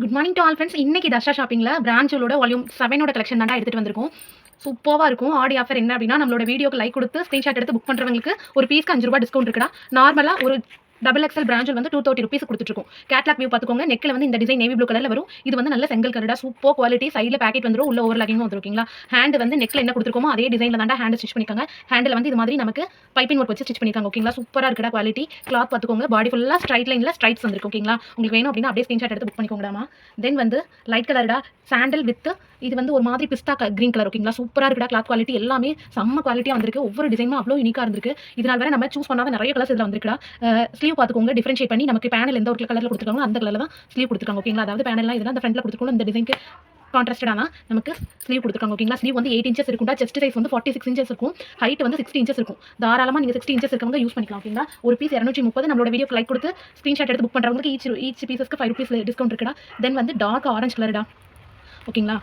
Good morning to all friends இன்னைக்கு தர்ஷா ஷாப்பிங்கில் பிராஞ்சோட வால்யூம் செவனோட கலெக்ஷன் தான் எடுத்துகிட்டு வந்திருக்கோம். சூப்பராக இருக்கும். ஆடி ஆஃபர் என்ன அப்படின்னா நம்மளோட வீடியோக்கு லைக் கொடுத்து ஸ்க்ரீன்ஷாட் எடுத்து புக் பண்ணுறவங்களுக்கு ஒரு பீஸ்க்கு அஞ்சு ரூபா டிஸ்கவுண்ட் இருக்குடா. நார்மலாக ஒரு டபுள் எக்ஸல் பிராஞ்சில் வந்து டூ தேர்ட்டி ருபீஸ் கொடுத்துருக்கும் கேட்லாக் வியூ பார்த்துக்கோங்க. நெக்கில் வந்து இந்த டிசைன் நேவி ப்ளூ கலரில் வரும். இது வந்து நல்ல செங்கல் கலரா சூப்பர் குவாலிட்டி சைடில் பேக்கெட் வந்துடும் உள்ள ஓவர் லாகிங்கும் வந்துருக்கீங்களா ஹேண்ட் வந்து நெக்கில் என்ன கொடுத்துருக்கோமோ அதே டிசைனில் தான் ஹேண்ட் ஸ்டிச் பண்ணிக்காங்க ஹேண்டில் வந்து இது மாதிரி நமக்கு பைப்பிங் ஒர்க் வச்சு ஸ்டிச் பண்ணிக்காங்க ஓகேங்களா? சூப்பராக இருக்கடா குவாலிட்டி கிளாத் பார்த்துக்கோங்க. பாடி ஃபுல்லாக ஸ்ட்ரைட் லைனில் ஸ்ட்ரைட்ஸ் வந்துருக்கு ஓகேங்களா? உங்களுக்கு வேணும் அப்படின்னா அப்படியே ஸ்க்ரீன்ஷாட் எடுத்து புக் பண்ணிக்கோங்கடாமா. தென் வந்து லைட் கலர்டா சாண்டல் வித் இது வந்து ஒரு மாதிரி பிஸ்தா க்ரீன் கலர் ஓகேங்களா சூப்பராக இருக்குடா கிளாத் குவாலிட்டி எல்லாமே செம்ம குவாலிட்டியாக வந்திருக்கு. ஒவ்வொரு டிசைனும் அவ்வளோ யூனிக்காக இருந்திருக்கு. இதனால் வேற நம்ம சூஸ் பண்ணாத நிறைய கலர்ஸ் இதில் வந்திருக்குடா. ஸ்லீவ் பார்த்துக்கோங்க டிஃபரன்ஷியேட் பண்ணி நமக்கு பேனல் எந்த ஒரு கலரில் கொடுத்துருக்காங்களோ அந்த கலரில் தான் ஸ்லீவ் கொடுத்துருக்காங்க ஓகேங்களா அதாவது பேனல்லாம் இதெல்லாம் அந்த ஃப்ரண்ட்டில் கொடுத்துருக்கோம் இந்த டிசைனுக்கு கான்ட்ராஸ்டாக தான் நமக்கு ஸ்லீவ் கொடுத்துருக்காங்க ஓகேங்களா ஸ்லீவ் வந்து எயிட் இன்ச்சஸ் இருக்கும்டா செஸ்ட் சைஸ் வந்து ஃபார்ட்டி சிக்ஸ் இன்ச்சஸ் இருக்கும். ஹைட் வந்து சிக்ஸ்டி இன்ச்சஸ் இருக்கும். தாராளமாக நீங்கள் சிக்ஸ்டி இன்ச்சஸ் இருக்கவங்க யூஸ் பண்ணிக்கலாம் ஓகேங்களா ஒரு பீஸ் இரநூற்றி முப்பது நம்மளோட வீடியோ லைக் கொடுத்து ஸ்க்ரீன்ஷாட் எடுத்து புக் பண்ணுறவங்களுக்கு ஈச் ஈச் பீஸஸ்க்கு ஃபைவ் ருபீஸ் டிஸ்கவுண்ட் இருக்குடா. தென் வந்து டார்க் ஆரஞ்ச் கலர்டா ஓகேங்களா?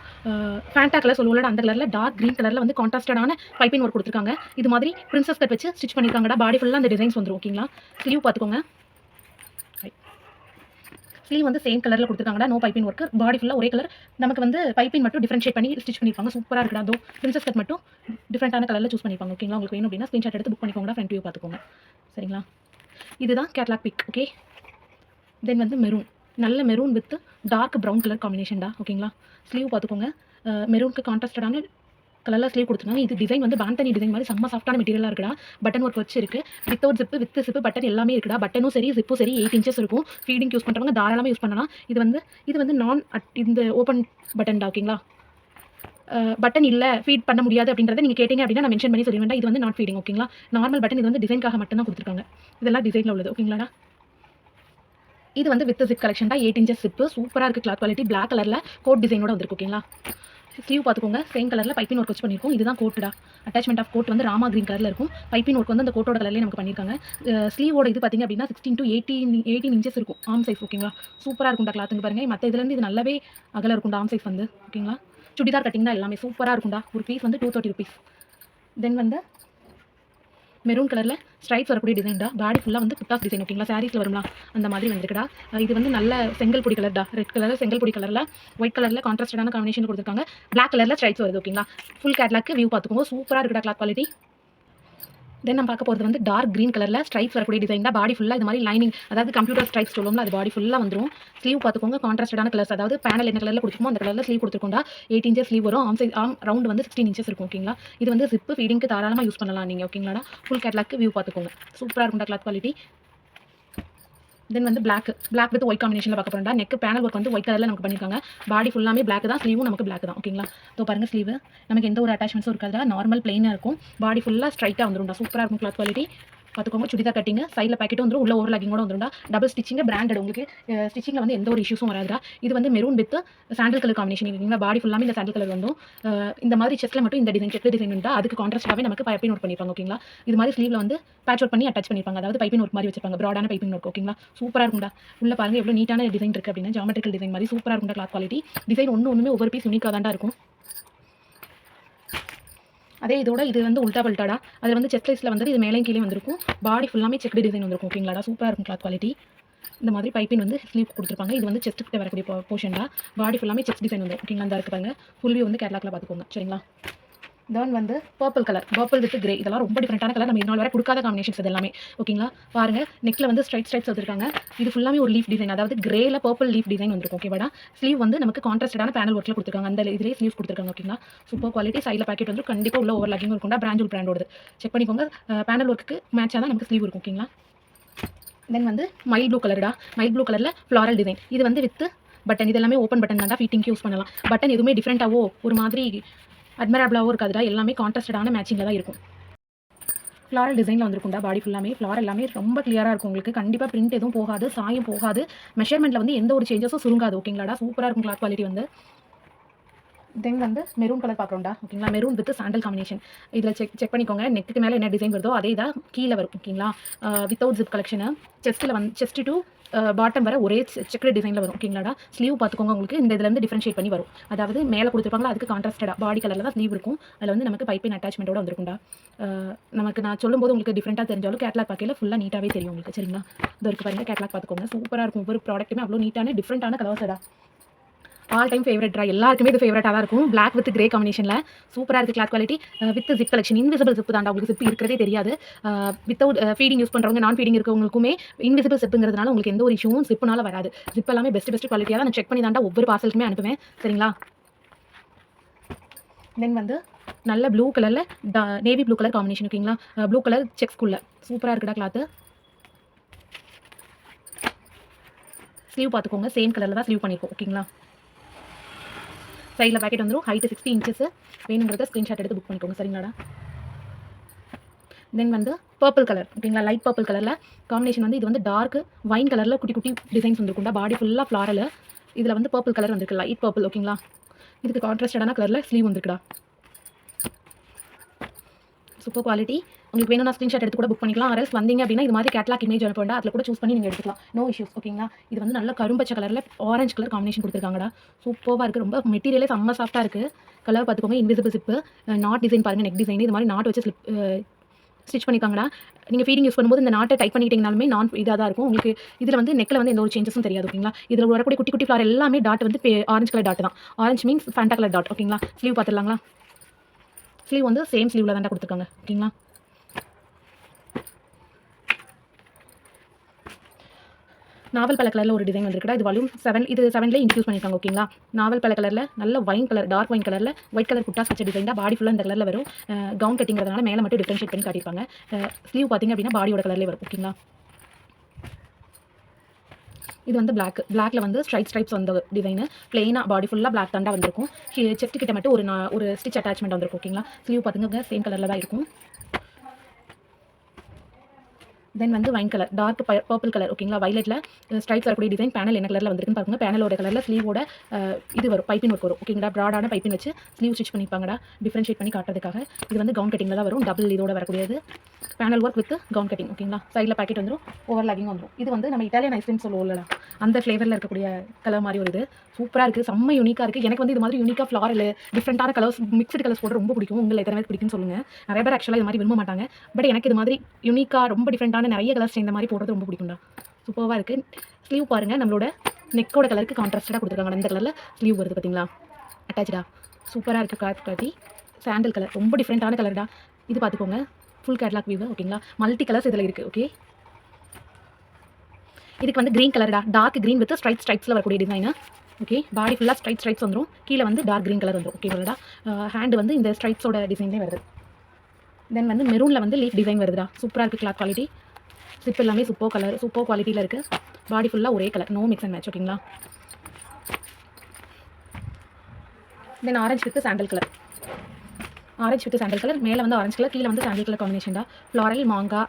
ஃபேண்டா கலர் சொல்லுவோம்ல அந்த கலரில் டார்க் க்ரீன் கலரில் வந்து கான்ட்ராஸ்டடான பைப்பின் ஒர்க் கொடுத்துருக்காங்க. இது மாதிரி பிரின்சஸ் கட் வச்சு ஸ்டிச் பண்ணியிருக்காங்கடா பாடி ஃபுல்லாக அந்த டிசைன்ஸ் வந்துரும் ஓகேங்களா? ஸ்லீவ் பார்த்துக்கோங்க ஸ்லீவ் வந்து சேம் கலரில் கொடுத்துருக்காங்கடா நோ பைப்பின் ஒர்க் பாடி ஃபுல்லாக ஒரே கலர் நமக்கு வந்து பைப்பின் மட்டும் டிஃபரன்ஷியேட் பண்ணி ஸ்டிச் பண்ணியிருப்பாங்க சூப்பராக இருக்குடா அதோ பிரின்சஸ் கட் மட்டும் டிஃப்ரெண்ட்டான கலரில் சூஸ் பண்ணிப்பாங்க ஓகேங்களா? உங்களுக்கு வேணும் அப்படின்னா ஸ்க்ரீன்ஷாட் எடுத்து புக் பண்ணிக்கோங்க ஃப்ரண்ட் வியூ பார்த்துக்கோங்க சரிங்களா? இதுதான் கேட்லாக் பிக் ஓகே தென் வந்து மெரூன் நல்ல maroon with dark brown colour காம்பினேஷன்டா ஓகேங்களா ஸ்லீவ் பார்த்துக்கோங்க. மெரூனுக்கு கான்ட்ராஸ்டடான கலரில் ஸ்லீவ் கொடுத்துருக்காங்க இது டிசைன் வந்து பேண்டனி டிசைன் மாதிரி செம்ம சாஃப்டான மெட்டீரியலாக இருக்குடா. பட்டன் ஒர்க் வச்சு இருக்கு without zip with zip button எல்லாமே இருக்குடா. பட்டனும் சரி ஜிப்பும் சரி எயிட் இன்ச்சஸ் இருக்கும். ஃபீடிங் யூஸ் பண்ணுறவங்க தாராளமாக யூஸ் பண்ணலாம். இது வந்து இது வந்து நான் அட் இந்த ஓப்பன் பட்டன்டா ஓகேங்களா பட்டன் இல்லை ஃபீட் பண்ண முடியாது அப்படின்றத நீங்கள் கேட்டிங்க அப்படின்னா நான் மென்ஷன் பண்ணி சொல்லுவேன் இது வந்து நாட் ஃபீடிங் ஓகேங்களா நார்மல் பட்டன் இது வந்து டிசைன்காக மட்டும் தான் கொடுத்துருக்காங்க. இதெல்லாம் டிசைனில் உள்ளது ஓகேங்களாடா இது வந்து வித் ஜிப் கலெக்ஷன் தான். எயிட் இன்ச்சஸ் ஜிப்பு சூப்பராக இருக்குது கிளாத் குவாலிட்டி பிளாக் கலரில் கோட் டிசைனோட வந்துருக்கு ஓகேங்களா ஸ்லீவ் பார்த்துக்கோங்க. சேம் கலரில் பைப்பின் ஒர்க் வச்சு பண்ணியிருக்கோம். இதுதான் கோட்டுடா அட்டாச்மெண்ட் ஆஃப் கோட் வந்து ராமா கிரீன் கலரில் இருக்கும். பைப்பின் ஒர்க் வந்து அந்த கோட்டோட கலர்லேயே நமக்கு பண்ணியிருக்காங்க. ஸ்லீவோட இது பார்த்திங்க அப்படின்னா sixteen to eighteen eighteen inches இருக்கும். ஆம் சைஸ் ஓகேங்களா சூப்பராக இருக்கும்டா கிளாத்துங்க பாருங்கள் மற்ற இதுலேருந்து இது நல்லாவே அகல இருக்கும்டா ஆம் சைஸ் வந்து ஓகேங்களா சுடிதார் கட்டிங் தான் எல்லாமே சூப்பராக இருக்கும்டா ஒரு பீஸ் வந்து டூ தேர்ட்டி ருபீஸ் தென் வந்து மெரூன் கலரில் ஸ்ட்ரைப்ஸ் வரக்கூடிய டிசைன்டா பாடி ஃபுல்லாக வந்து குட்டாஸ் டிசைன் ஓகேங்களா சாரீஸில் வரும்ல? அந்த மாதிரி வந்துருக்குடா. இது வந்து நல்ல செங்கல் பொடி கலர் டா? ரெட் கலரில் செங்கல் பொடி கலரில் ஒயிட் கலரில் கான்ட்ராஸ்டான காம்பினேஷன் கொடுத்துருக்காங்க. பிளாக் கலரில் ஸ்ட்ரைப்ஸ் வருது ஓகேங்களா ஃபுல் கேட்லாக்கு வியூ பார்த்துக்கோங்க. சூப்பராக இருக்குடா கிளாத் குவாலிட்டி தென் நம்ம பார்க்க போகிறது வந்து டார்க் க்ரீன் கலரில் ஸ்ட்ரைப்ஸ் வரக்கூடிய டிசைன் தான். பாடி ஃபுல்லாக இது மாதிரி லைனிங் அதாவது கம்ப்யூட்டர் ஸ்ட்ரைப்ஸ் சொல்லுவோம்ல அது பாடி ஃபுல்லாக வந்துடும் ஸ்லீவ் பார்த்துக்கோங்க கான்ட்ராஸ்டான கலர்ஸ் அதாவது பேனல் என்ன கலரில் கொடுத்துருமோ அந்த கலரில் ஸ்லீவ் கொடுத்துருக்கோம்டா. எயிட் இன்ச்சஸ் ஸ்லீவ் வரும். ஆம் சைஸ் ஆம் ரவுண்ட் வந்து சிக்ஸ்டீன் இன்ச்சஸ் இருக்கும் ஓகேங்களா இது வந்து ஜிப்பு ஃபீடிங்க்கு தாராளமாக யூஸ் பண்ணலாம் நீங்கள் ஓகேங்களா ஃபுல் கேட்லாக்கு வியூ பார்த்துக்கோங்க. சூப்பராக இருக்கும் கிளாத் குவாலிட்டி தென் வந்து பிளாக் பிளாக் வித் ஒயிட் காம்பினேஷனில் பார்க்க போகிறோம் நெக் பேனல் ஒர்க் வந்து ஒயிட் கலரில் நமக்கு பண்ணியிருக்காங்க பாடி ஃபுல்லாமே பிளாக் தான். ஸ்லீவும் நமக்கு பிளாக் தான். ஓகேங்களா ஸோ பாருங்கள் ஸ்லீவ் நமக்கு எந்த ஒரு அட்டாச்மெண்ட்ஸும் இருக்காது நார்மல் பிளெயினாக இருக்கும். பாடி ஃபுல்லாக ஸ்ட்ரைட்டாக வந்துடும் சூப்பராக இருக்கும் கிளாத் குவாலிட்டி பார்த்துக்கோங்க சுடிதார் கட்டிங்க சைடில் பாக்கெட்டும் வந்துடும் உள்ள ஓவர் லாகிங்கோட வந்துடும் டபுள் ஸ்டிச்சிங் பிராண்டட் உங்களுக்கு ஸ்டிச்சிங்கில் வந்து எந்த ஒரு இஷ்யூஸும் வராதுடா. இது வந்து maroon with sandal colour combination இருக்குங்களா பாடி ஃபுல்லாமே இந்த சாண்டில் கலர் வந்தும் இந்த மாதிரி செஸ்ட்டில் மட்டும் இந்த டிசைன் செட் டிசைன் இருந்தால் அதுக்கு கான்ட்ராஸ்டாகவே நமக்கு பைப்பிங் ஒர்க் பண்ணியிருப்பாங்க ஓகேங்களா இது மாதிரி ஸ்லீவில் வந்து பேட்ச் ஒர்க் பண்ணி அட்டாச் பண்ணியிருப்பாங்க அதாவது பைப்பிங் ஒர்க் மாதிரி வச்சிருப்பாங்க. ப்ராடான பைப்பிங் ஒர்க் ஓகேங்களா சூப்பராக இருக்கும்டா. உள்ள பாருங்க எவ்வளோ நீட்டான டிசைன் இருக்குது அப்படின்னா ஜாமெட்ரிக்கல் டிசைன் மாதிரி சூப்பராக இருக்கும் கிளாத் குவாலிட்டி டிசைன் ஒன்று ஒன்றுமே ஒவ்வொரு பீஸ் யூனிக்காக தான் இருக்கும். அதே இதோட இது வந்து உல்டா பல்டாடா அதில் வந்து செக் லைஸில் வந்து இது மேலே கீழே வந்திருக்கும். பாடி ஃபுல்லாமே செக் டிசைன் வந்திருக்கும் ஓகேங்களாடா சூப்பராக இருக்கும் கிளாத் குவாலிட்டி இந்த மாதிரி பைப்பின் வந்து ஸ்லீவ் கொடுத்துருப்பாங்க. இது வந்து செஸ்ட் கிட்ட வரக்கூடிய போர்ஷன் தான். பாடி ஃபுல்லாமே செக் டிசைன் வந்து ஓகேங்களா அந்த இருக்கு வந்து கேட்லாக்ல பார்த்துக்கோங்க. சரிங்களா? தென் வந்து purple colour purple with grey இதெல்லாம் ரொம்ப டிஃப்ரெண்டான கலர் நம்ம இதனால் வரை கொடுக்காத காம்பினேஷன்ஸ் இது எல்லாமே ஓகேங்களா பாருங்க. நெக்கில் வந்து ஸ்ட்ரைட் ஸ்ட்ரைட்ஸ் வந்துருக்காங்க இது ஃபுல்லாமே ஒரு லீஃப் டிசைன் அதாவது கிரேல பர்பிள் லீஃப் டிசைன் வந்துருக்கும். ஓகேவாடா ஸ்லீவ் வந்து நமக்கு கான்ட்ராஸ்டான பேனல் ஒர்க்கில் கொடுத்துருக்காங்க. அந்த இதிலே ஸ்லீவ் கொடுத்துருக்காங்க. ஓகேங்களா சூப்பர் குவாலிட்டி சைடில் பேக்கெட் வந்து கண்டிப்பாக உள்ள ஓவர் லாக்கிங் இருக்கும்டா. பிராண்டூல் பிராண்டோடு செக் பண்ணிக்கோங்க. பேனல் ஒர்க்கு மேட்சாக தான் நமக்கு ஸ்லீவ் இருக்கும். ஓகேங்களா தென் வந்து மைல் ப்ளூ கலர்டா மைல் ப்ளூ கலரில் ஃப்ளாரல் டிசைன் இது வந்து வித் பட்டன் இது எல்லாமே ஓப்பன் பட்டன் தான் ஃபிட்டிங்க்கு யூஸ் பண்ணலாம். பட்டன் எதுவுமே டிஃப்ரெண்ட்டாவோ ஒரு மாதிரி அட்மரபிளாகவும் இருக்காதுடா. எல்லாமே கான்ட்ராஸ்டடான மேட்சிங்கில் தான் இருக்கும். ஃப்ளாரல் டிசைனில் வந்திருக்கும்டா பாடி ஃபுல்லாமே ஃப்ளார் எல்லாமே ரொம்ப கிளியராக இருக்கும் உங்களுக்கு. கண்டிப்பாக பிரிண்ட் எதுவும் போகாது சாயம் போகாது. மெஷர்மெண்ட்டில் வந்து எந்த ஒரு சேஞ்சஸும் சுருங்காது. ஓகேங்களாடா சூப்பராக இருக்கும் கிளாத் குவாலிட்டி வந்து. தென் வந்து மெரூன் கலர் பார்க்குறோம்டா. ஓகேங்களா மெரூன் வித் சாண்டல் காம்பினேஷன் இதில் செக் செக் பண்ணிக்கோங்க. நெக்குக்கு மேலே என்ன டிசைன் வருதோ அதே தான் கீழே வரும். ஓகேங்களா வித்தவுட் ஜிப் கலெக்ஷனு செஸ்ட்டில் வந்து செஸ்ட் டூ பாட்டம் வர ஒரே செக்கர் டிசைனில் வரும் ஓகேங்களாடா ஸ்லீவ் பார்த்துக்கோங்க உங்களுக்கு. இந்த இதுலேருந்து டிஃப்ரென்ஷியேட் பண்ணி வரும். அதாவது மேலே கொடுத்துருப்பாங்களா? அதுக்கு கான்ட்ராஸ்டடாக பாடி கலரில் தான் ஸ்லீவ் இருக்கும். அதில் வந்து நமக்கு பைப்பின் அட்டாச்மெண்ட்டோட வந்திருக்கும்டா. நமக்கு நான் சொல்லும்போது உங்களுக்கு டிஃப்ரெண்ட்டாக தெரிஞ்சாலும் கேட்லாக் பார்க்கையில் ஃபுல்லாக நீட்டாகவே தெரியும் உங்களுக்கு சரிங்களா? இது வரைக்கும் பாருங்கள் கேட்லாக் பார்த்துக்கோங்க. சூப்பராக இருக்கும். ஒவ்வொரு ப்ராடக்ட்டுமே அவ்வளோ நீட்டான டிஃப்ரெண்ட்டான கலர்ஸடா ஆல் டைம் ஃபேவரட் எல்லாருக்குமே இது ஃபேவரட்டாக தான் இருக்கும். பிளாக் வித் கிரே காம்பினேஷனில் சூப்பராக இருக்குது cloth quality with zip collection invisible zip தாண்டா உங்களுக்கு ஜிப் இருக்கிறதே தெரியாது. வித்தவுட் ஃபீடிங் யூஸ் பண்ணுறவங்க நான் ஃபீடிங் இருக்கவங்களுக்குமே இன்விசிபிள் ஜிப்புங்கிறதுனால உங்களுக்கு எந்த ஒரு இஷ்யூவும் ஜிப்புனால வராது. ஜிப் எல்லாமே பெஸ்ட் பெஸ்ட் குவாலிட்டியாக தான் நான் செக் பண்ணி தாண்டா ஒவ்வொரு பார்சலுக்குமே அனுப்புவேன். சரிங்களா? தென் வந்து நல்ல ப்ளூ கலரில் நேவி ப்ளூ கலர் காம்பினேஷன் ஓகேங்களா ப்ளூ கலர் செக்ஸ்குள்ள சூப்பராக இருக்குடா கிளாத்து ஸ்லீவ் பார்த்துக்கோங்க சேம் கலரில் தான் ஸ்லீவ் பண்ணியிருக்கோம் ஓகேங்களா சைடில் பேக்கெட் வந்துடும் ஹைட்டு சிக்ஸ்டி இன்ச்சஸ் வேணுங்கிறத ஸ்க்ரீன்ஷாட் எடுத்து புக் பண்ணிக்கோங்க சரிங்களாடா? தென் வந்து பர்பிள் கலர் ஓகேங்களா? லைட் பர்பிள் கலரில் காம்பினேஷன் வந்து இது வந்து டார்க் வைன் கலரில் குட்டி குட்டி டிசைன்ஸ் வந்துருக்கும்டா. பாடி ஃபுல்லாக ஃப்ளாரல் இதில் வந்து பர்பிள் கலர் வந்துருக்கு லைட் பர்பிள் ஓகேங்களா? இதுக்கு கான்ட்ராஸ்டடான கலரில் ஸ்லீவ் வந்துருக்குடா. சூப்பர் குவாலிட்டி உங்களுக்கு வேணும்னா ஸ்க்ரீன்ஷாட் எடுத்து கூட புக் பண்ணிக்கலாம். அரல்ஸ் வந்தீங்க அப்படின்னா இது மாதிரி கேட்லாக் இமேஜ் அனுப்பண்டா அதில் கூட சூஸ் பண்ணி நீங்கள் எடுத்துக்கலாம். நோ இஷ்யூஸ் ஓகேங்களா இது வந்து நல்ல கரும்பச்சை கலரில் ஆரஞ்சு கலர் காம்பினேஷன் கொடுத்துருக்காங்கடா. சூப்பராக இருக்குது ரொம்ப மெட்டீரியலே செம்ம சாஃப்ட்டாக இருக்குது கலர் பார்த்துக்கோங்க. இன்விசிபிள் சிப்பு நாட் டிசைன் பாருங்கள் நெக் டிசைன் இது மாதிரி நாட் வச்சு ஸ்லிப் ஸ்டிச் பண்ணிக்காங்கடா நீங்கள் ஃபீடிங் யூஸ் பண்ணும்போது இந்த நாட்டை டைப் பண்ணிட்டீங்கனாலுமே நான் இதாக தான் இருக்கும். உங்களுக்கு இதில் வந்து நெக்கில் வந்து எந்த ஒரு சேஞ்சஸும் தெரியாது ஓகேங்களா இதில் வரக்கூடிய குட்டி குட்டி ஃப்ளார் எல்லாமே டாட் வந்து ஆரஞ்சு கலர் டாட் தான். Orange means Fanta colour dot ஓகேங்களா ஸ்லீவ் பார்த்துடலாங்களா? ஸ்லீவ் வந்து சேம் ஸ்லீவில் தான் கொடுத்துருக்காங்க ஓகேங்களா நாவல் பல கலரில் ஒரு டிசைன் வந்திருக்குடா. இது வால்யூம் செவன் இது செவன்லேயே இன்க்ளூஸ் பண்ணியிருக்காங்க ஓகேங்களா நாவல் பல கலரில் நல்ல ஒயின் கலர் டார்க் ஒயின் கலரில் ஒயிட் கலர் குட்டா வச்ச டிசைன் தான் பாடி ஃபுல்லாக இந்த கலரில் வரும். கவுன் கட்டிங்கிறதுனால மேலே மட்டும் டிஃப்ரென்ஷியேட் பண்ணி காட்டியிருப்பாங்க. ஸ்லீவ் பார்த்தீங்க அப்படின்னா பாடியோட கலர்லேயே வரும் ஓகேங்களா இது வந்து பிளாக் பிளாக்ல வந்து ஸ்ட்ரைட் ஸ்ட்ரைப்ஸ் வந்த டிசைனு பிளெயினாக பாடி ஃபுல்லாக பிளாக் தாண்டா வந்திருக்கும். செஃப்ட் கிட்ட மட்டும் ஒரு நா- ஒரு ஸ்டிச் அட்டாச்மெண்ட் வந்திருக்கும் ஓகேங்களா ஸ்லீவ் பார்த்துங்க சேம் கலரில் தான் இருக்கும். தென் வந்து wine colour dark purple colour ஓகேங்களா வைலெட்டில் ஸ்ட்ரைப்ஸ் வரக்கூடிய டிசைன் பேனல் என்ன கலரில் வந்திருக்குன்னு பாருங்க. பேனலோட கலரில் ஸ்லீவோட இது வரும். பைப்பின் ஒர்க் வரும். ஓகேங்களா ப்ராடான பைப்பின் வச்சு ஸ்லீவ் ஸ்டிச் பண்ணிப்பாங்கடா. டிஃப்ரென்ஷியேட் பண்ணி காட்டுறதுக்காக இது வந்து கவுன் கட்டிங்கில் தான் வரும். டபுள் இதோட வரக்கூடியது. Panel work with gown cutting ஓகேங்களா சைடில் பேக்கெட் வந்துடும் ஓவர் லாகிங் வந்துடும் இது வந்து நம்ம இட்டாலியன் ஐஸ்கிரீம் சொல்லுவோம்ல அந்த ஃப்ளேவரில் இருக்கக்கூடிய கலர் மாதிரி ஒரு இது. சூப்பராக இருக்குது செம்ம யூனிக்காக இருக்குது எனக்கு வந்து இது மாதிரி யூனிக்காக ஃப்ளாரல் டிஃப்ரெண்ட்டான கலர்ஸ் மிக்ஸ்டு கலர்ஸ் போட்டு ரொம்ப பிடிக்கும். உங்களை எத்தனை பேர் பிடிக்கும்னு சொல்லுங்கள் நிறைய பேர் ஆக்சுவலாக இது மாதிரி விரும்ப மாட்டாங்க. பட் எனக்கு இது மாதிரி யூனிக்காக ரொம்ப டிஃப்ரெண்ட்டான நிறைய கலர்ஸ் இந்த மாதிரி போடுறது ரொம்ப பிடிக்கும்டா. சூப்பராக இருக்குது ஸ்லீவ் பாருங்கள் நம்மளோட நெக்கோட கலருக்கு கான்ட்ராஸ்டாக கொடுத்துருக்காங்க. இந்த கலரில் ஸ்லீவ் வருது பார்த்தீங்களா அட்டாச்சா சூப்பராக இருக்குது கார்ட் காட்டி சாண்டல் கலர் ரொம்ப டிஃப்ரெண்ட்டான கலர்டா இது பார்த்துக்கோங்க ஃபுல் கேட்லாக் வியூ ஓகேங்களா மல்டி கலர்ஸ் இதில் இருக்குது ஓகே இதுக்கு வந்து க்ரீன் கலர்டா டார்க் க்ரீன் வித் ஸ்ட்ரைட் ஸ்ட்ரைப்ஸில் வரக்கூடிய டிசைனு ஓகே பாடி ஃபுல்லாக ஸ்ட்ரைட் ஸ்ட்ரைப்ஸ் வந்துடும் கீழே வந்து டார்க் க்ரீன் கலர் வந்துடும் ஓகேங்களா ஹேண்டு வந்து இந்த ஸ்ட்ரைப்ஸோட டிசைன்லேயே வருது. தென் வந்து மெரூனில் வந்து லீஃப் டிசைன் வருதுடா. சூப்பராக இருக்குது கிளாத் குவாலிட்டி சிப் எல்லாமே சூப்பர் கலர் சூப்பர் குவாலிட்டியில் இருக்குது பாடி ஃபுல்லாக ஒரே colour no mix and match ஓகேங்களா then orange with sandal colour orange with sandal colour மேலே வந்து ஆரஞ்சு கலர் கீழே வந்து சாண்டல் கலர் காம்பினேஷன் தான். ஃப்ளாரல் மாங்கா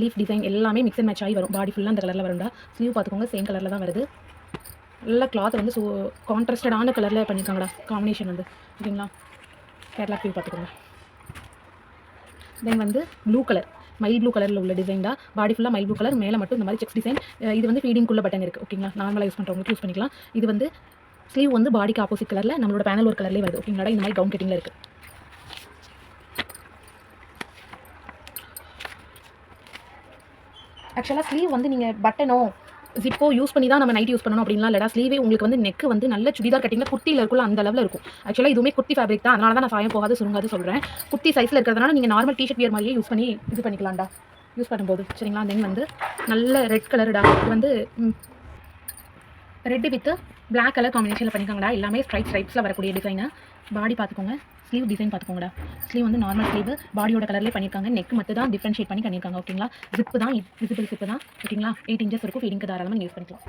லீஃப் டிசைன் எல்லாமே மிக்ஸ் அண்ட் மேட்ச் ஆகி வரும். பாடி ஃபுல்லாக அந்த கலரில் வரும்டா. ஸ்லீவ் பார்த்துக்கோங்க சேம் கலரில் தான் வருது. நல்ல கிளாத் வந்து சூ கான்ட்ராஸ்டடான கலரில் பண்ணியிருக்காங்கடா காம்பினேஷன் வந்து. ஓகேங்களா கேட்லாக் வியூ பார்த்துக்கோங்க. தென் வந்து ப்ளூ கலர் மைல் ப்ளூ கலரில் உள்ள டிசைன் தான். பாடி ஃபுல்லாக மைல் ப்ளூ கலர் மேலே மட்டும் இந்த மாதிரி செக்ஸ் டிசைன் இது வந்து ஃபீடிங்குள்ள பட்டன் இருக்குது ஓகேங்களா நார்மலாக யூஸ் பண்ணுறவங்களுக்கு யூஸ் பண்ணிக்கலாம். இது வந்து ஸ்லீவ் வந்து பாடிக்கு ஆப்போசிட் கலரில் நம்மளோட பேனல் ஒரு கலர்லேயே வருது ஓகேங்களா இந்த மாதிரி கவுன் கட்டிங்கில் இருக்குது ஆக்சுவலாக ஸ்லீவ் வந்து நீங்கள் பட்டனோ ஜிப்போ யூஸ் பண்ணி தான் நம்ம நைட் யூஸ் பண்ணணும் அப்படின்லாம் இல்லடா. ஸ்லீவே உங்களுக்கு வந்து நெக் வந்து நல்ல சுடிதார் கட்டிங்கில் குர்த்தியில் இருக்குள்ள அந்த அளவில் இருக்கும். ஆக்சுவலாக இதுவுமே குர்த்தி ஃபேப்ரிக் தான். அதனால தான் நான் சாயம் போகாது சுருங்காது சொல்கிறேன் குர்த்தி சைஸில் இருக்கிறதுனால நீங்கள் நார்மல் டிஷர்ட் வியர் மாதிரியே யூஸ் பண்ணி இது பண்ணிக்கலாம்டா. யூஸ் பண்ணும்போது. சரிங்களா? தென் வந்து நல்ல ரெட் கலருடா இது வந்து ரெட்டு வித்து பிளாக் கலர் காம்பினேஷனில் பண்ணிக்கோங்கடா. எல்லாமே ஸ்ட்ரைட் ஸ்ட்ரைப்ஸில் வரக்கூடிய டிசைனு பாடி பார்த்துக்கோங்க ஸ்லீவ் டிசைன் பார்த்துக்கோங்கடா. ஸ்லீவ் வந்து நார்மல் ஸ்லீவ் பாடியோட கலர்லேயே பண்ணியிருக்காங்க நெக் மட்டும் தான் டிஃப்ரென்ஷியேட் பண்ணி பண்ணியிருக்காங்க ஓகேங்களா ஜிப்பு தான் விசிபிள் ஜிப்பு தான் ஓகேங்களா எயிட் இன்ச்சஸ் இருக்கும் ஃபீடிங்க்கு தாராளமாக யூஸ் பண்ணிக்கலாம்.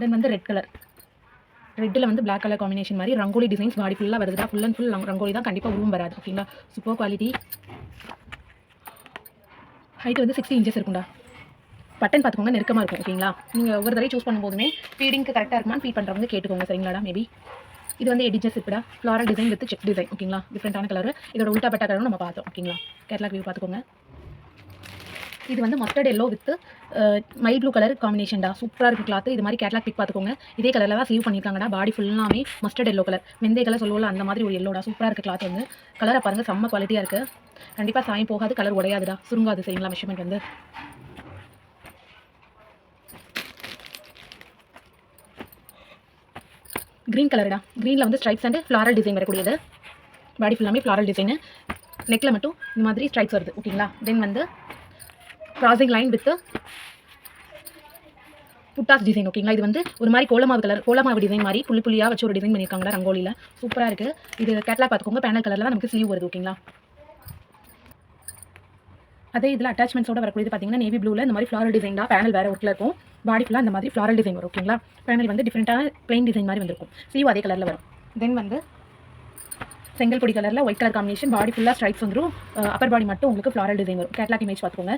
தென் வந்து ரெட் கலர் ரெட்டில் வந்து பிளாக் கலர் காம்பினேஷன் மாதிரி ரங்கோலி டிசைன்ஸ் பாடி ஃபுல்லாக வருதுடா. ஃபுல் அண்ட் ஃபுல் ரங்கோலி தான் கண்டிப்பாக உருவம் வராது ஓகேங்களா சூப்பர் குவாலிட்டி ஹைட் வந்து சிக்ஸ்டி இன்ச்சஸ் இருக்கும்டா. பட்டன் பார்த்துக்கோங்க நெருக்கமாக இருக்கும் ஓகேங்களா நீங்கள் ஒவ்வொரு தடவை சூஸ் பண்ணும்போதுமே ஃபீடிங்க்கு கரெக்டாக இருக்குமான்னு ஃபீட் பண்ணுறவங்க கேட்டுக்கோங்க சரிங்களாடா? மேபி இது வந்து edges இப்படா floral design with check design ஓகேங்களா டிஃப்ரெண்டான கலர் இதோட உல்டா பட்டா கலரும் நம்ம பார்த்தோம் ஓகேங்களா கேட்லாக் வியூ பார்த்துக்கோங்க. இது வந்து mustard yellow with my blue colour காம்பினேஷன்டா சூப்பராக இருக்குது கிளாத் இது மாதிரி கேட்லாக் பிக் பார்த்துக்கோங்க. இதே கலரில் தான் சேவ் பண்ணியிருக்காங்கடா பாடி ஃபுல்லாமே மஸ்டர்ட் எல்லோ கலர் வெந்தய கலர் சொல்லுவோம்ல அந்த மாதிரி ஒரு எல்லோடா சூப்பராக இருக்குது கிளாத் வந்து. கலரை பாருங்கள் செம்ம குவாலிட்டியாக இருக்குது கண்டிப்பாக சாயம் போகாது கலர் உடையாதுடா. சுருங்காது சரிங்களா மெஷர்மெண்ட் வந்து. க்ரீன் கலர்டா க்ரீனில் வந்து ஸ்ட்ரைப்ஸ் அண்ட் ஃப்ளாரல் டிசைன் வரக்கூடியது. பாடி ஃபுல்லாமே ஃப்ளாரல் டிசைனு நெக்கில் மட்டும் இந்த மாதிரி ஸ்ட்ரைப்ஸ் வருது. ஓகேங்களா தென் வந்து crossing line with buttas design ஓகேங்களா இது வந்து ஒரு மாதிரி கோலமாவு கலர் கோலமாவு டிசைன் மாதிரி புள்ளி புள்ளியாக வச்சு ஒரு டிசைன் பண்ணியிருக்காங்களா ரங்கோலியில். சூப்பராக இருக்குது இது கேட்லாக் பார்த்துக்கோங்க. பேனல் கலரில் தான் நமக்கு ஸ்லீவ் வருது. ஓகேங்களா அதே இதில் அட்டாச்மெண்ட்ஸோட வரக்கூடியது பார்த்தீங்கன்னா நேவி ப்ளூவில் இந்த மாதிரி ஃப்ளாரல் டிசைன் தான் பேனல் வேறு ஒர்க்கில் இருக்கும். பாடி ஃபுல்லாக அந்த மாதிரி ஃப்ளாரல் டிசைன் வரும் ஓகேங்களா பேனல் வந்து டிஃப்ரெண்ட்டான plain டிசைன் மாதிரி வந்திருக்கும். ஸ்லீவ் அதே கலரில் வரும். தென் வந்து செங்கல் பொடி கலரில் ஒயிட் கலர் காம்பினேஷன் பாடி ஃபுல்லாக ஸ்ட்ரைப்ஸ் வந்துடும் அப்பர் பாடி மட்டும் உங்களுக்கு ஃப்ளாரல் டிசைன் வரும். கேட்லாக் இமேஜ் பார்த்துக்கோங்க.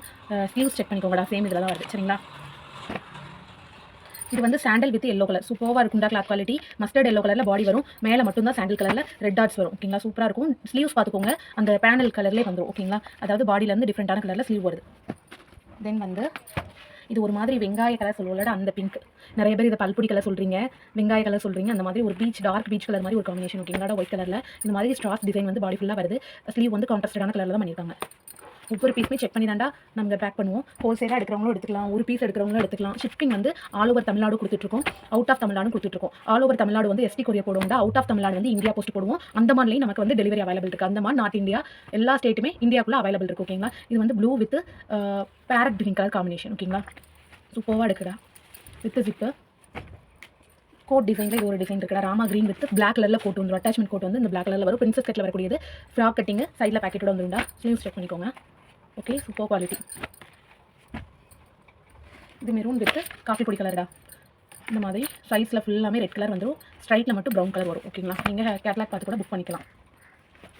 ஸ்லீவ்ஸ் செக் பண்ணிக்கோங்கடா சேம் இதில் தான் வருது. சரிங்களா? இது வந்து சாண்டல் வித் எல்லோ கலர் சூப்பராக இருக்கும்டா கிளாத் குவாலிட்டி மஸ்டர்ட் எல்லோ கலரில் பாடி வரும். மேலே மட்டும் தான் சாண்டல் கலரில் ரெட் டாட்ஸ் வரும். ஓகேங்களா சூப்பராக இருக்கும். ஸ்லீவ்ஸ் பார்த்துக்கோங்க. அந்த பேனல் கலர்லேயே வந்துடும் ஓகேங்களா அதாவது பாடியிலேருந்து டிஃப்ரெண்ட்டான கலரில் ஸ்லீவ் வருது. தென் வந்து இது ஒரு மாதிரி வெங்காய கலர் சொல்லுவோம்ல அந்த பிங்க் நிறைய பேர் இதை பல்புடி கலர் சொல்கிறீங்க வெங்காய கலர் சொல்கிறீங்க அந்த மாதிரி ஒரு பீச் டார்க் பீச் கலர் மாதிரி ஒரு காம்பினேஷன் ஓகேங்களா ஒயிட் கலரில் இந்த மாதிரி ஸ்ட்ராஸ் டிசைன் வந்து பாடி ஃபுல்லாக வருது. ஸ்லீவ் வந்து கான்ட்ராஸ்டடான கலரில் தான் பண்ணியிருக்காங்க. ஒவ்வொரு பீஸுமே செக் பண்ணி தாண்டா நம்ம பேக் பண்ணுவோம். ஹோல்சேலாக எடுக்கிறவங்களும் எடுத்துக்கலாம். ஒரு பீஸ் எடுக்கிறவங்களும் எடுத்துக்கலாம். ஷிப்பிங் வந்து ஆல் ஓவர் தமிழ்நாடு கொடுத்துட்ருக்கோம். அவுட் ஆஃப் தமிழ்நாடு கொடுத்துட்ருக்கோம். ஆல் ஓவர் தமிழ்நாடு வந்து எஸ்டி கொரியா போடுவோம் அவுட் ஆஃப் தமிழ்நாடு வந்து இந்தியா போஸ்ட் போடுவோம். அந்த மாதிரிலையும் நமக்கு வந்து டெலிவரி அவைலபிள் இருக்குது அந்த மாதிரி நார்த் இந்தியா எல்லா ஸ்டேட்டுமே இந்தியாக்குள்ளே அவைலபிள் இருக்குது ஓகேங்களா இது வந்து blue with parrot green colour combination ஓகேங்களா சூப்பராக எடுக்குடா வித் ஜிப்பு கோட் டிசைனில் இது ஒரு டிசைன் இருக்குடா. ராமா க்ரீன் வித் பிளாக் கலரில் கோட் வந்துடும் அட்டாச்மெண்ட் கோட் வந்து இந்த பிளாக் கலரில் வரும். பிரின்சஸ் கட்டில் வரக்கூடியது. ஃப்ராக் கட்டிங்கு சைடில் பேக்கெட்டோட வந்துடும்டா ஸ்லீவ்ஸ் செக் பண்ணிக்கோங்க. ஓகே சூப்பர் குவாலிட்டி இது மெரூன் வித்து காஃபி பொடி கலர்டா இந்த மாதிரி சைஸில் ஃபுல்லாமே ரெட் கலர் வந்துடும் ஸ்ட்ரைட்டில் மட்டும் ப்ரௌன் கலர் வரும் ஓகேங்களா நீங்கள் கேட்லாக் பார்த்து கூட புக் பண்ணிக்கலாம்.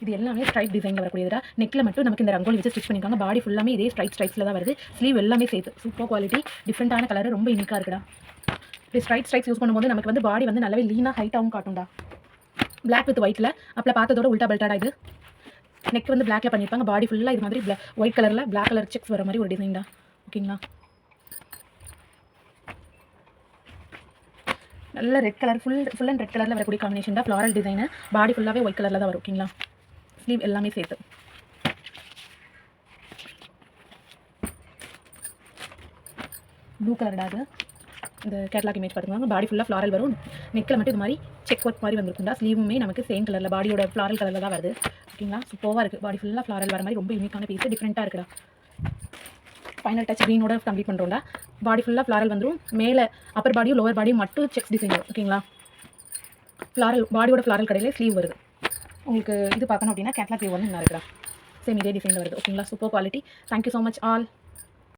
இது எல்லாமே ஸ்ட்ரைப் டிசைனில் வரக்கூடியதா நெக்கில் மட்டும் நமக்கு இந்த ரங்கோலி வச்சு ஸ்டிச் பண்ணிக்காங்க பாடி ஃபுல்லாமே இதே ஸ்ட்ரைட் ஸ்ட்ரைப்ஸில் தான் வருது. ஸ்லீவ் எல்லாமே சேர்த்து. சூப்பர் குவாலிட்டி டிஃப்ரெண்ட்டான கலர் ரொம்ப யூனிக்காக இருக்குடா. இப்படி ஸ்ட்ரைட் ஸ்ட்ரைப்ஸ் யூஸ் பண்ணும்போது நமக்கு வந்து பாடி வந்து நல்லாவே லீனாக ஹைட்டாகவும் காட்டும்டா. பிளாக் வித் ஒயிட்டில் அப்போ பார்த்ததோட உல்டா பெல்ட்டாடா இது? நெக் வந்து பிளாக்ல பண்ணியிருப்பாங்க பாடி ஃபுல்லாக இது மாதிரி ஒயிட் கலரில் பிளாக் கலர் செக்ஸ் வர மாதிரி ஒரு டிசைன் தான். ஓகேங்களா நல்ல red colour full full and red கலரில் வரக்கூடிய காம்பினேஷன் தான் ஃப்ளாரல் டிசைனு பாடி ஃபுல்லாகவே ஒயிட் கலரில் தான் வரும். ஓகேங்களா ஸ்லீவ் எல்லாமே சேர்த்து. ப்ளூ கலர்டாக இந்த கேட்லாக் இமேஜ் பார்த்துக்கோங்க. பாடி ஃபுல்லாக ஃப்ளாரல் வரும். நெக்கில் மட்டும் இது மாதிரி செக் ஒர்க் மாதிரி வந்திருக்குண்டா ஸ்லீவுமே நமக்கு சேம் கலரில் பாடியோட ஃப்ளாரல் கலரில் தான் வருது. ஓகேங்களா? சூப்பராக இருக்குது பாடி ஃபுல்லாக ஃப்ளாரல் வர மாதிரி ரொம்ப யூனிக்கான பீஸ் டிஃப்ரெண்ட்டாக இருக்குடா. ஃபைனல் டச் க்ரீனோட கம்ப்ளீட் பண்ணுறோம்டா பாடி ஃபுல்லாக ஃப்ளாரல் வந்துடும் மேலே அப்பர் பாடியும் லோவர் பாடியும் மட்டும் செக்ஸ் டிசைன் வரும். ஓகேங்களா? ஃப்ளாரல் பாடியோட ஃப்ளாரல் கடையில் ஸ்லீவ் வருது. உங்களுக்கு இது பார்க்கணும் அப்படின்னா கேட்லாக் வியூ ஒன்று நல்லா இருக்குடா. சேம் இதே டிசைனில் வருது. ஓகேங்களா? Super quality thank you so much all